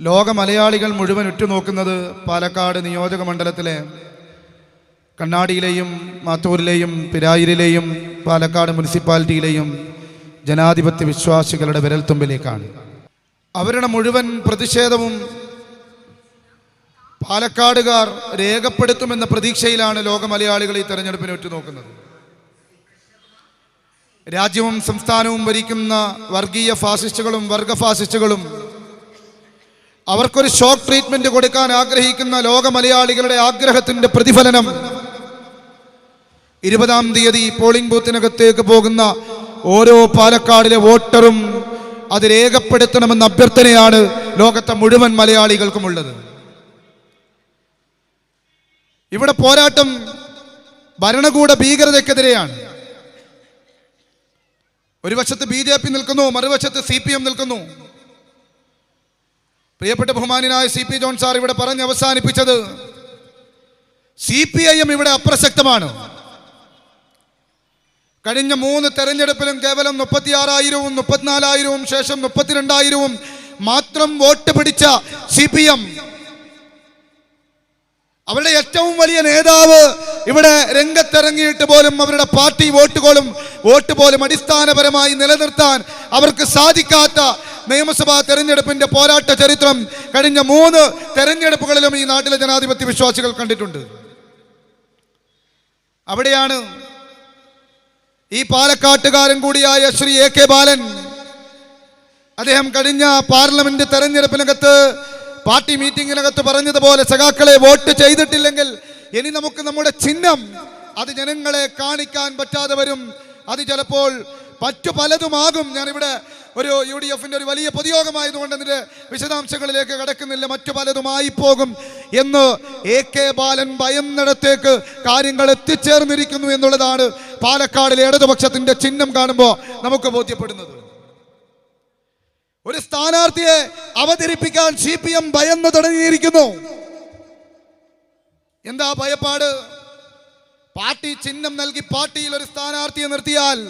ലോക മലയാളികൾ മുഴുവൻ ഉറ്റുനോക്കുന്നത് പാലക്കാട് നിയോജക മണ്ഡലത്തിലെ കണ്ണാടിയിലെയും മാത്തൂരിലെയും പിരായിരിലെയും പാലക്കാട് മുനിസിപ്പാലിറ്റിയിലെയും ജനാധിപത്യ വിശ്വാസികളുടെ വിരൽത്തുമ്പിലേക്കാണ്. അവരുടെ മുഴുവൻ പ്രതിഷേധവും പാലക്കാടുകാർ രേഖപ്പെടുത്തുമെന്ന പ്രതീക്ഷയിലാണ് ലോക മലയാളികൾ ഈ തെരഞ്ഞെടുപ്പിനെ ഉറ്റുനോക്കുന്നത്. രാജ്യവും സംസ്ഥാനവും ഭരിക്കുന്ന വർഗീയ ഫാസിസ്റ്റുകളും വർഗ ഫാസിസ്റ്റുകളും അവർക്കൊരു ഷോക്ക് ട്രീറ്റ്മെന്റ് കൊടുക്കാൻ ആഗ്രഹിക്കുന്ന ലോക മലയാളികളുടെ ആഗ്രഹത്തിന്റെ പ്രതിഫലനം. ഇരുപതാം തീയതി പോളിംഗ് ബൂത്തിനകത്തേക്ക് പോകുന്ന ഓരോ പാലക്കാടിലെ വോട്ടറും അത് രേഖപ്പെടുത്തണമെന്ന അഭ്യർത്ഥനയാണ് ലോകത്തെ മുഴുവൻ മലയാളികൾക്കുമുള്ളത് ഇവിടെ പോരാട്ടം ഭരണകൂട ഭീകരതയ്ക്കെതിരെയാണ്. ഒരു വശത്ത് ബി ജെ പി നിൽക്കുന്നു മറുവശത്ത് സി പി എം നിൽക്കുന്നു. പ്രിയപ്പെട്ട ബഹുമാനായ സി പി ജോൺ സാർ ഇവിടെ പറഞ്ഞ് അവസാനിപ്പിച്ചത് സി പി ഐ എം ഇവിടെ അപ്രസക്തമാണ്. കഴിഞ്ഞ മൂന്ന് തെരഞ്ഞെടുപ്പിലും കേവലം മുപ്പത്തിയാറായിരവും മുപ്പത്തിനാലായിരവും ശേഷം മുപ്പത്തിരണ്ടായിരവും മാത്രം വോട്ട് പിടിച്ച സി പി എം. അവരുടെ ഏറ്റവും വലിയ നേതാവ് ഇവിടെ രംഗത്തിറങ്ങിയിട്ട് പോലും അവരുടെ പാർട്ടി വോട്ടുകളും വോട്ട് പോലും അടിസ്ഥാനപരമായി നിലനിർത്താൻ അവർക്ക് സാധിക്കാത്ത നിയമസഭാ തെരഞ്ഞെടുപ്പിന്റെ പോരാട്ട ചരിത്രം കഴിഞ്ഞ മൂന്ന് തെരഞ്ഞെടുപ്പുകളിലും ഈ നാട്ടിലെ ജനാധിപത്യ വിശ്വാസികൾ കണ്ടിട്ടുണ്ട്. അവിടെയാണ് ഈ പാലക്കാട്ടുകാരൻ കൂടിയായ ശ്രീ എ കെ ബാലൻ അദ്ദേഹം കഴിഞ്ഞ പാർലമെന്റ് തെരഞ്ഞെടുപ്പിനകത്ത് പാർട്ടി മീറ്റിംഗിനകത്ത് പറഞ്ഞതുപോലെ സഖാക്കളെ വോട്ട് ചെയ്തിട്ടില്ലെങ്കിൽ ഇനി നമുക്ക് നമ്മുടെ ചിഹ്നം അത് ജനങ്ങളെ കാണിക്കാൻ പറ്റാതെ വരും. അത് ചിലപ്പോൾ പറ്റു പലതുമാകും. ഞാനിവിടെ ഒരു യു ഡി എഫിന്റെ ഒരു വലിയ പൊതുയോഗമായതുകൊണ്ട് അതിന്റെ വിശദാംശങ്ങളിലേക്ക് കടക്കുന്നില്ല. മറ്റു പലതുമായി പോകും എന്ന് എ കെ ബാലൻ ഭയന്നിടത്തേക്ക് കാര്യങ്ങൾ എത്തിച്ചേർന്നിരിക്കുന്നു എന്നുള്ളതാണ് പാലക്കാടിലെ ഇടതുപക്ഷത്തിന്റെ ചിഹ്നം കാണുമ്പോൾ നമുക്ക് ബോധ്യപ്പെടുന്നത്. ഒരു സ്ഥാനാർത്ഥിയെ അവതരിപ്പിക്കാൻ സി പി എം ഭയന്ന് തുടങ്ങിയിരിക്കുന്നു. എന്താ ഭയപ്പാട്? പാർട്ടി ചിഹ്നം നൽകി പാർട്ടിയിൽ ഒരു സ്ഥാനാർത്ഥിയെ നിർത്തിയാൽ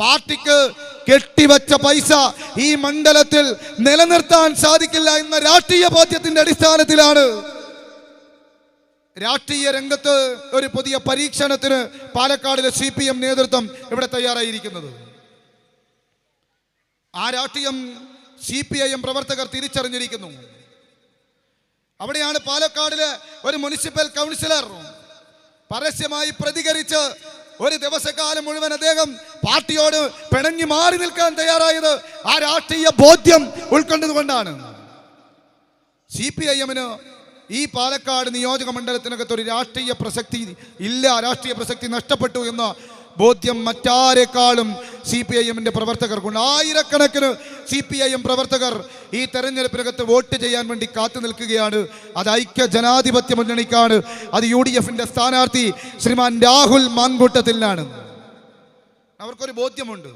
പാർട്ടിക്ക് കെട്ടിവച്ച പൈസ ഈ മണ്ഡലത്തിൽ നിലനിർത്താൻ സാധിക്കില്ല എന്ന രാഷ്ട്രീയ ബോധ്യത്തിന്റെ അടിസ്ഥാനത്തിലാണ് രാഷ്ട്രീയ രംഗത്ത് ഒരു പുതിയ പരീക്ഷണത്തിന് പാലക്കാടിലെ സി പി എം നേതൃത്വം ഇവിടെ തയ്യാറായിരിക്കുന്നത്. ആ രാഷ്ട്രീയം സി പി ഐ എം പ്രവർത്തകർ തിരിച്ചറിഞ്ഞിരിക്കുന്നു. അവിടെയാണ് പാലക്കാടിലെ ഒരു മുനിസിപ്പൽ കൗൺസിലർ പരസ്യമായി പ്രതികരിച്ച് ഒരു ദിവസക്കാലം മുഴുവൻ അദ്ദേഹം പാർട്ടിയോട് പിണങ്ങി മാറി നിൽക്കാൻ തയ്യാറായത് ആ രാഷ്ട്രീയ ബോധ്യം ഉൾക്കൊണ്ടതുകൊണ്ടാണ് സി പി ഐ എമ്മിന് ഈ പാലക്കാട് നിയോജക മണ്ഡലത്തിനകത്ത് ഒരു രാഷ്ട്രീയ പ്രസക്തി ഇല്ല. രാഷ്ട്രീയ പ്രസക്തി നഷ്ടപ്പെട്ടു എന്ന ബോധ്യം മറ്റാരെക്കാളും സി പി ഐ എമ്മിന്റെ പ്രവർത്തകർക്കുണ്ട്. ആയിരക്കണക്കിന് സി പി ഐ എം പ്രവർത്തകർ ഈ തെരഞ്ഞെടുപ്പിനകത്ത് വോട്ട് ചെയ്യാൻ വേണ്ടി കാത്തു നിൽക്കുകയാണ്. അത് ഐക്യ ജനാധിപത്യ മുന്നണിക്കാണ്. അത് യു ഡി എഫിന്റെ സ്ഥാനാർത്ഥി ശ്രീമാൻ രാഹുൽ മാങ്കൂട്ടത്തിലാണ്. അവർക്കൊരു ബോധ്യമുണ്ട്.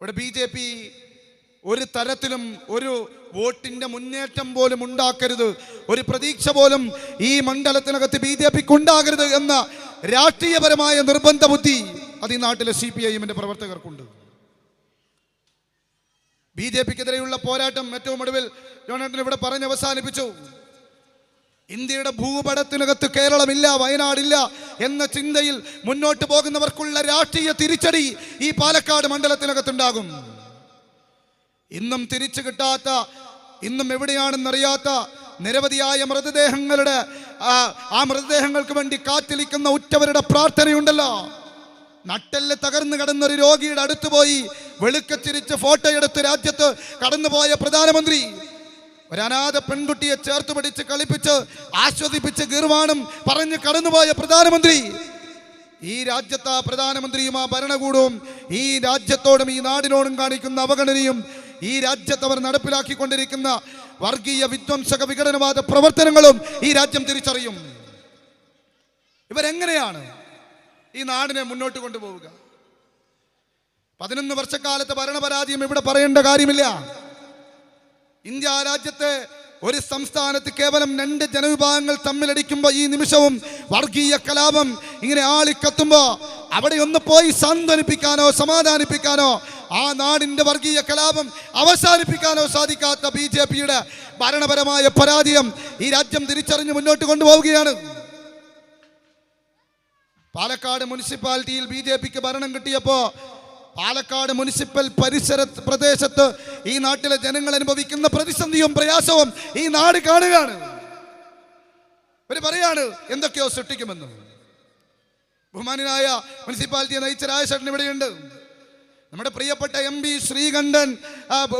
ഇവിടെ ബി ജെ പി ഒരു തരത്തിലും ഒരു വോട്ടിന്റെ മുന്നേറ്റം പോലും ഉണ്ടാക്കരുത്. ഒരു പ്രതീക്ഷ പോലും ഈ മണ്ഡലത്തിനകത്ത് ബി ജെ പിക്ക് ഉണ്ടാകരുത് എന്ന രാഷ്ട്രീയപരമായ നിർബന്ധ ബുദ്ധി അത് ഈ നാട്ടിലെ സി പി ഐ പ്രവർത്തകർക്കുണ്ട്. ബി ജെ പിക്കെതിരെയുള്ള പോരാട്ടം ഏറ്റവും ഒടുവിൽ ജോണേട്ടൻ ഇവിടെ പറഞ്ഞ് അവസാനിപ്പിച്ചു. ഇന്ത്യയുടെ ഭൂപടത്തിനകത്ത് കേരളമില്ല വയനാടില്ല എന്ന ചിന്തയിൽ മുന്നോട്ട് പോകുന്നവർക്കുള്ള രാഷ്ട്രീയ തിരിച്ചടി ഈ പാലക്കാട് മണ്ഡലത്തിനകത്തുണ്ടാകും. ഇന്നും തിരിച്ചു കിട്ടാത്ത ഇന്നും എവിടെയാണെന്നറിയാത്ത നിരവധിയായ മൃതദേഹങ്ങളുടെ ആ മൃതദേഹങ്ങൾക്ക് വേണ്ടി കാത്തിരിക്കുന്ന ഉറ്റവരുടെ പ്രാർത്ഥനയുണ്ടല്ലോ. നട്ടെല്ല് തകർന്നു കടന്നൊരു രോഗിയുടെ അടുത്ത് പോയി. വെളുക്കച്ചിരിച്ച് ഫോട്ടോ എടുത്ത് രാജ്യത്ത് കടന്നുപോയ പ്രധാനമന്ത്രി ഒരു അനാഥ പെൺകുട്ടിയെ ചേർത്ത് പിടിച്ച് കളിപ്പിച്ച് ആസ്വദിപ്പിച്ച് ഗീർവാണം പറഞ്ഞ് കടന്നുപോയ പ്രധാനമന്ത്രി. ഈ രാജ്യത്ത് ആ പ്രധാനമന്ത്രിയും ആ ഭരണകൂടവും ഈ രാജ്യത്തോടും ഈ നാടിനോടും കാണിക്കുന്ന അവഗണനയും ഈ രാജ്യത്ത് അവർ നടപ്പിലാക്കിക്കൊണ്ടിരിക്കുന്ന വർഗീയ വിധ്വംസക വിഘടനവാദ പ്രവർത്തനങ്ങളും ഈ രാജ്യം തിരിച്ചറിയും. ഇവരെങ്ങനെയാണ് ഈ നാടിനെ മുന്നോട്ട് കൊണ്ടുപോവുക. പതിനൊന്ന് വർഷക്കാലത്തെ ഭരണപരാജയം ഇവിടെ പറയേണ്ട കാര്യമില്ല. ഇന്ത്യ രാജ്യത്തെ ഒരു സംസ്ഥാനത്ത് കേവലം രണ്ട് ജനവിഭാഗങ്ങൾ തമ്മിലടിക്കുമ്പോൾ ഈ നിമിഷവും വർഗീയ കലാപം ഇങ്ങനെ ആളിക്കത്തുമ്പോൾ അവിടെ ഒന്ന് പോയി സാന്ത്വനിപ്പിക്കാനോ സമാധാനിപ്പിക്കാനോ ആ നാടിന്റെ വർഗീയ കലാപം അവസാനിപ്പിക്കാനോ സാധിക്കാത്ത ബി ഭരണപരമായ പരാജയം ഈ രാജ്യം തിരിച്ചറിഞ്ഞ് മുന്നോട്ട് കൊണ്ടുപോവുകയാണ്. പാലക്കാട് മുനിസിപ്പാലിറ്റിയിൽ ബി ജെ പിക്ക് ഭരണം കിട്ടിയപ്പോ പാലക്കാട് മുനിസിപ്പൽ പരിസര പ്രദേശത്ത് ഈ നാട്ടിലെ ജനങ്ങൾ അനുഭവിക്കുന്ന പ്രതിസന്ധിയും പ്രയാസവും ഈ നാട് കാണുകയാണ്. ഇവർ പറയാണ് എന്തൊക്കെയോ സൃഷ്ടിക്കുമെന്ന്. ബഹുമാനായ മുനിസിപ്പാലിറ്റിയെ നയിച്ച രാജശേഖരൻ ഇവിടെയുണ്ട്. നമ്മുടെ പ്രിയപ്പെട്ട M P Sreekandan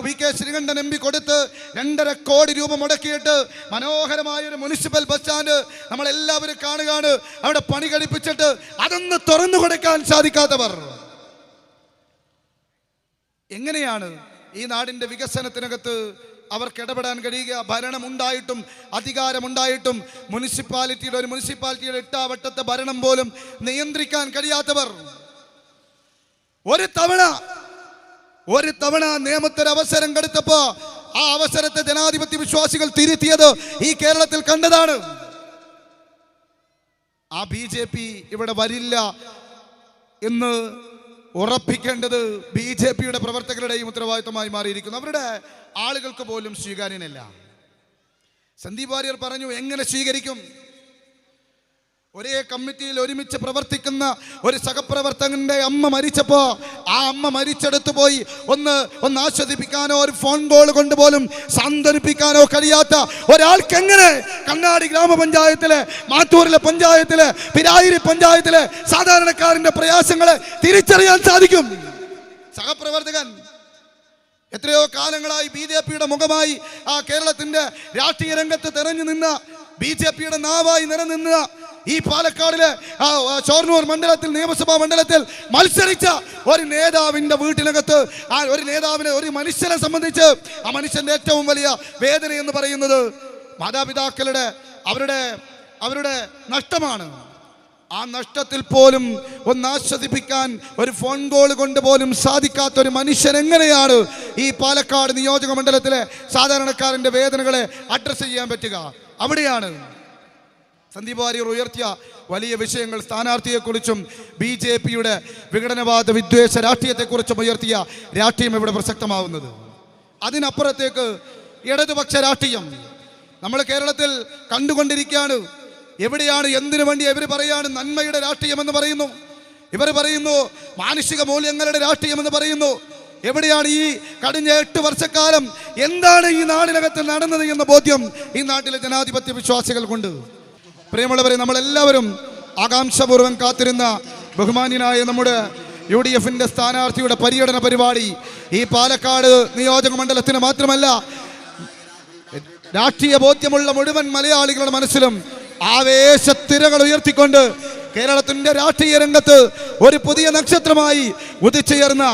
V K Sreekandan M P കൊടുത്ത് രണ്ടര കോടി രൂപ മുടക്കിയിട്ട് മനോഹരമായ ഒരു മുനിസിപ്പൽ ബസ് സ്റ്റാൻഡ് നമ്മളെല്ലാവരും കാണുകയാണ്. അവിടെ പണി കഴിപ്പിച്ചിട്ട് അതൊന്ന് തുറന്നു കൊടുക്കാൻ സാധിക്കാത്തവർ. എങ്ങനെയാണ് ഈ നാടിന്റെ വികസനത്തിനകത്ത് അവർക്ക് ഇടപെടാൻ കഴിയുക? ഭരണമുണ്ടായിട്ടും അധികാരമുണ്ടായിട്ടും മുനിസിപ്പാലിറ്റിയുടെ ഒരു മുനിസിപ്പാലിറ്റിയുടെ എട്ടാവട്ടത്തെ ഭരണം പോലും നിയന്ത്രിക്കാൻ കഴിയാത്തവർ. ഒരു തവണ ഒരു തവണ നിയമത്തിന് അവസരം കെടുത്തപ്പോ ആ അവസരത്തെ ജനാധിപത്യ വിശ്വാസികൾ തിരുത്തിയത് ഈ കേരളത്തിൽ കണ്ടതാണ്. ആ ബി ജെ പി ഇവിടെ വരില്ല എന്ന് ഉറപ്പിക്കേണ്ടത് ബി ജെ പിയുടെ പ്രവർത്തകരുടെയും ഉത്തരവാദിത്തമായി മാറിയിരിക്കുന്നു. അവരുടെ ആളുകൾക്ക് പോലും സ്വീകാര്യനല്ല. സന്ദീപ് വാര്യർ പറഞ്ഞു എങ്ങനെ സ്വീകരിക്കും? ഒരേ കമ്മിറ്റിയിൽ ഒരുമിച്ച് പ്രവർത്തിക്കുന്ന ഒരു സഹപ്രവർത്തകന്റെ അമ്മ മരിച്ചപ്പോ ആ അമ്മ മരിച്ചെടുത്ത് പോയി. ഒന്ന് ഒന്ന് ആസ്വദിപ്പിക്കാനോ ഒരു ഫോൺ കോൾ കൊണ്ട് പോലും സാന്ത്വനിപ്പിക്കാനോ കഴിയാത്ത ഒരാൾക്ക് എങ്ങനെ കണ്ണാടി ഗ്രാമപഞ്ചായത്തിലെ മാത്തൂരിലെ പഞ്ചായത്തിലെ പിരായിരി പഞ്ചായത്തിലെ സാധാരണക്കാരന്റെ പ്രയാസങ്ങളെ തിരിച്ചറിയാൻ സാധിക്കും? സഹപ്രവർത്തകൻ എത്രയോ കാലങ്ങളായി ബി ജെ പിയുടെ മുഖമായി ആ കേരളത്തിന്റെ രാഷ്ട്രീയ രംഗത്ത് തെരഞ്ഞു നിന്ന ബി ജെ പിയുടെ നാവായി നിലനിന്ന ഈ പാലക്കാടിലെ ഷൊർണൂർ മണ്ഡലത്തിൽ നിയമസഭാ മണ്ഡലത്തിൽ മത്സരിച്ച ഒരു നേതാവിന്റെ വീട്ടിനകത്ത് ആ ഒരു നേതാവിനെ ഒരു മനുഷ്യനെ സംബന്ധിച്ച് ആ മനുഷ്യന്റെ ഏറ്റവും വലിയ വേദന എന്ന് പറയുന്നത് മാതാപിതാക്കളുടെ അവരുടെ അവരുടെ നഷ്ടമാണ്. ആ നഷ്ടത്തിൽ പോലും ഒന്ന് ആശ്വസിപ്പിക്കാൻ ഒരു ഫോൺ കോൾ കൊണ്ട് പോലും സാധിക്കാത്ത ഒരു മനുഷ്യൻ എങ്ങനെയാണ് ഈ പാലക്കാട് നിയോജക മണ്ഡലത്തിലെ സാധാരണക്കാരന്റെ വേദനകളെ അഡ്രസ്സ് ചെയ്യാൻ പറ്റുക? അവിടെയാണ്. സന്ദീപ് വാര്യർ ഉയർത്തിയ വലിയ വിഷയങ്ങൾ സ്ഥാനാർത്ഥിയെക്കുറിച്ചും ബി ജെ പിയുടെ വിഘടനവാദ വിദ്വേഷ രാഷ്ട്രീയത്തെക്കുറിച്ചും ഉയർത്തിയ രാഷ്ട്രീയം ഇവിടെ പ്രസക്തമാവുന്നത്. അതിനപ്പുറത്തേക്ക് ഇടതുപക്ഷ രാഷ്ട്രീയം. നമ്മൾ കേരളത്തിൽ കണ്ടുകൊണ്ടിരിക്കുകയാണ്. എവിടെയാണ് എന്തിനു വേണ്ടി ഇവർ പറയാണ് നന്മയുടെ രാഷ്ട്രീയം എന്ന് പറയുന്നു. ഇവർ പറയുന്നു മാനുഷിക മൂല്യങ്ങളുടെ രാഷ്ട്രീയം എന്ന് പറയുന്നു. എവിടെയാണ് ഈ കഴിഞ്ഞ എട്ട് വർഷക്കാലം എന്താണ് ഈ നാടിനകത്ത് നടന്നത് എന്ന ബോധ്യം ഈ നാട്ടിലെ ജനാധിപത്യ വിശ്വാസികൾക്കുണ്ട്. പ്രിയമുള്ളവരെ നമ്മളെല്ലാവരും ആകാംക്ഷപൂർവം കാത്തിരുന്ന ബഹുമാന്യനായ നമ്മുടെ യു ഡി എഫിന്റെ സ്ഥാനാർത്ഥിയുടെ പര്യടന പരിപാടി ഈ പാലക്കാട് നിയോജക മണ്ഡലത്തിന് മാത്രമല്ല രാഷ്ട്രീയ ബോധ്യമുള്ള മുഴുവൻ മലയാളികളുടെ മനസ്സിലും ആവേശത്തിരകൾ ഉയർത്തിക്കൊണ്ട് കേരളത്തിന്റെ രാഷ്ട്രീയ രംഗത്ത് ഒരു പുതിയ നക്ഷത്രമായി ഉദിച്ചുയർന്ന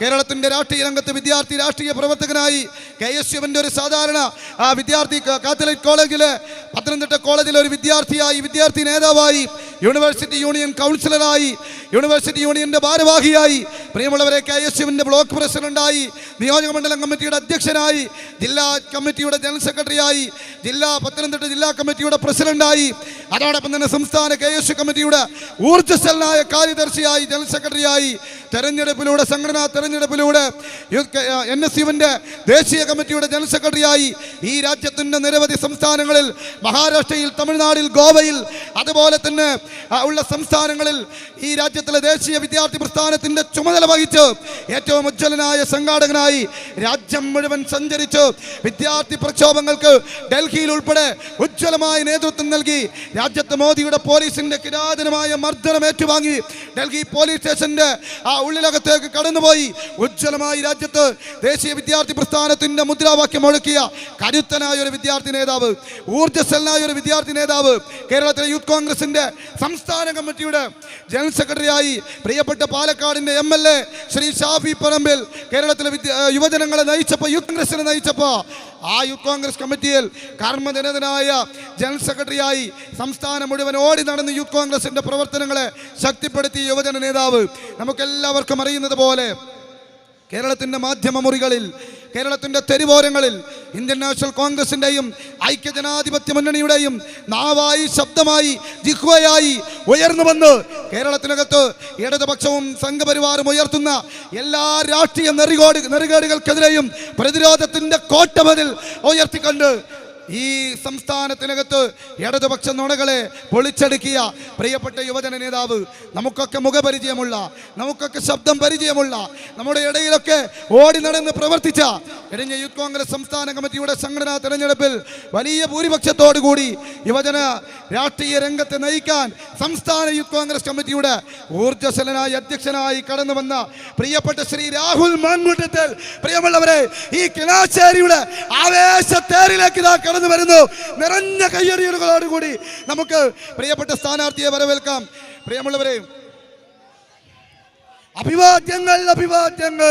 കേരളത്തിന്റെ രാഷ്ട്രീയ രംഗത്ത് വിദ്യാർത്ഥി രാഷ്ട്രീയ പ്രവർത്തകനായി കെ എസ് യുവിന്റെ ഒരു സാധാരണ ആ, വിദ്യാർത്ഥി കാത്തലിക് കോളേജിലെ പത്തനംതിട്ട കോളേജിലെ ഒരു വിദ്യാർത്ഥിയായി വിദ്യാർത്ഥി നേതാവായി യൂണിവേഴ്സിറ്റി യൂണിയൻ കൗൺസിലറായി യൂണിവേഴ്സിറ്റി യൂണിയന്റെ ഭാരവാഹിയായി. പ്രിയമുള്ളവരെ കെ എസ് യുവിന്റെ ബ്ലോക്ക് പ്രസിഡന്റായി നിയോജക മണ്ഡലം കമ്മിറ്റിയുടെ അധ്യക്ഷനായി ജില്ലാ കമ്മിറ്റിയുടെ ജനറൽ സെക്രട്ടറിയായി ജില്ലാ പത്തനംതിട്ട ജില്ലാ കമ്മിറ്റിയുടെ പ്രസിഡന്റായി അതോടൊപ്പം തന്നെ സംസ്ഥാന കെ എസ് കമ്മിറ്റിയുടെ ഊർജസ്വലനായ കാര്യദർശിയായി ജനറൽ സെക്രട്ടറിയായി തെരഞ്ഞെടുപ്പിലൂടെ സംഘടനാ തെരഞ്ഞെടുപ്പിലൂടെ എൻ എസ് യുവിന്റെ ദേശീയ കമ്മിറ്റിയുടെ ജനറൽ സെക്രട്ടറിയായി ഈ രാജ്യത്തിന്റെ നിരവധി സംസ്ഥാനങ്ങളിൽ മഹാരാഷ്ട്രയിൽ തമിഴ്നാടിൽ ഗോവയിൽ അതുപോലെ തന്നെ ഉള്ള സംസ്ഥാനങ്ങളിൽ ഈ രാജ്യത്തിലെ ദേശീയ വിദ്യാർത്ഥി പ്രസ്ഥാനത്തിന്റെ ചുമതല വഹിച്ച് ഏറ്റവും ഉജ്ജ്വലനായ സംഘാടകനായി രാജ്യം മുഴുവൻ സഞ്ചരിച്ച്. വിദ്യാർത്ഥി പ്രക്ഷോഭങ്ങൾക്ക് ഡൽഹിയിൽ ഉൾപ്പെടെ ഉജ്ജ്വലമായ നേതൃത്വം നൽകി. രാജ്യത്ത് മോദിയുടെ പോലീസിന്റെ കിരാതനമായ മർദ്ദനം ഏറ്റുവാങ്ങി. ഡൽഹി പോലീസ് സ്റ്റേഷന്റെ ആ ഉള്ളിലകത്തേക്ക് കടന്നുപോയി. ഉജ്ജ്വലമായി രാജ്യത്ത് ദേശീയ വിദ്യാർത്ഥി പ്രസ്ഥാനത്തിന്റെ മുദ്രാവാക്യം ഒഴുക്കിയ കരുത്തനായ ഒരു വിദ്യാർത്ഥി നേതാവ് ഊർജസ്വലനായ ഒരു വിദ്യാർത്ഥി നേതാവ് കേരളത്തിലെ യൂത്ത് കോൺഗ്രസിന്റെ സംസ്ഥാന കമ്മിറ്റിയുടെ ജനറൽ സെക്രട്ടറിയായി പ്രിയപ്പെട്ട പാലക്കാടിന്റെ M L A Shri Shafi Parambil കേരളത്തിലെ വിദ്യ യുവജനങ്ങളെ നയിച്ചപ്പോൾ യൂത്ത് കോൺഗ്രസിനെ നയിച്ചപ്പോൾ ആ യൂത്ത് കോൺഗ്രസ് കമ്മിറ്റിയിൽ കർമ്മജനതനായ ജനറൽ സെക്രട്ടറിയായി സംസ്ഥാനം മുഴുവൻ ഓടി നടന്ന് യൂത്ത് കോൺഗ്രസിന്റെ പ്രവർത്തനങ്ങളെ ശക്തിപ്പെടുത്തിയ യുവജന നേതാവ് നമുക്കെല്ലാവർക്കും അറിയുന്നത് പോലെ കേരളത്തിന്റെ മാധ്യമ മുറികളിൽ കേരളത്തിന്റെ തെരുവോരങ്ങളിൽ ഇന്ത്യൻ നാഷണൽ കോൺഗ്രസിന്റെയും ഐക്യജനാധിപത്യ മുന്നണിയുടെയും നാവായി ശബ്ദമായി ജിഹ്വയായി ഉയർന്നു വന്ന് കേരളത്തിനകത്ത് ഇടതുപക്ഷവും സംഘപരിവാറും ഉയർത്തുന്ന എല്ലാ രാഷ്ട്രീയ നെറികോട് നെറികേടുകൾക്കെതിരെയും പ്രതിരോധത്തിന്റെ കോട്ടമതിൽ ഉയർത്തിക്കൊണ്ട്. ഈ സംസ്ഥാനത്തിനകത്ത് ഇടതുപക്ഷ നുണകളെ പൊളിച്ചടുക്കിയ പ്രിയപ്പെട്ട യുവജന നേതാവ് നമുക്കൊക്കെ മുഖപരിചയമുള്ള നമുക്കൊക്കെ ശബ്ദം പരിചയമുള്ള നമ്മുടെ ഇടയിലൊക്കെ ഓടി നടന്ന് പ്രവർത്തിച്ച കഴിഞ്ഞ യൂത്ത് കോൺഗ്രസ് സംസ്ഥാന കമ്മിറ്റിയുടെ സംഘടനാ തെരഞ്ഞെടുപ്പിൽ വലിയ ഭൂരിപക്ഷത്തോടു കൂടി യുവജന രാഷ്ട്രീയ രംഗത്തെ നയിക്കാൻ സംസ്ഥാന യൂത്ത് കോൺഗ്രസ് കമ്മിറ്റിയുടെ ഊർജസ്വലനായി അധ്യക്ഷനായി കടന്നു വന്ന പ്രിയപ്പെട്ട ശ്രീ രാഹുൽ മാൻകുട്ടത്തിൽ പ്രിയമുള്ളവരെ ഈ കിണാശ്ശേരിയുടെ ആവേശത്തേരിലേക്ക് ഇതാ വരുന്നു. നിറഞ്ഞ കയ്യടികളോടുകൂടി നമുക്ക് പ്രിയപ്പെട്ട സ്ഥാനാർത്ഥിയെ വരവേൽക്കാം. പ്രിയമുള്ളവരെ അഭിവാദ്യങ്ങൾ അഭിവാദ്യങ്ങൾ.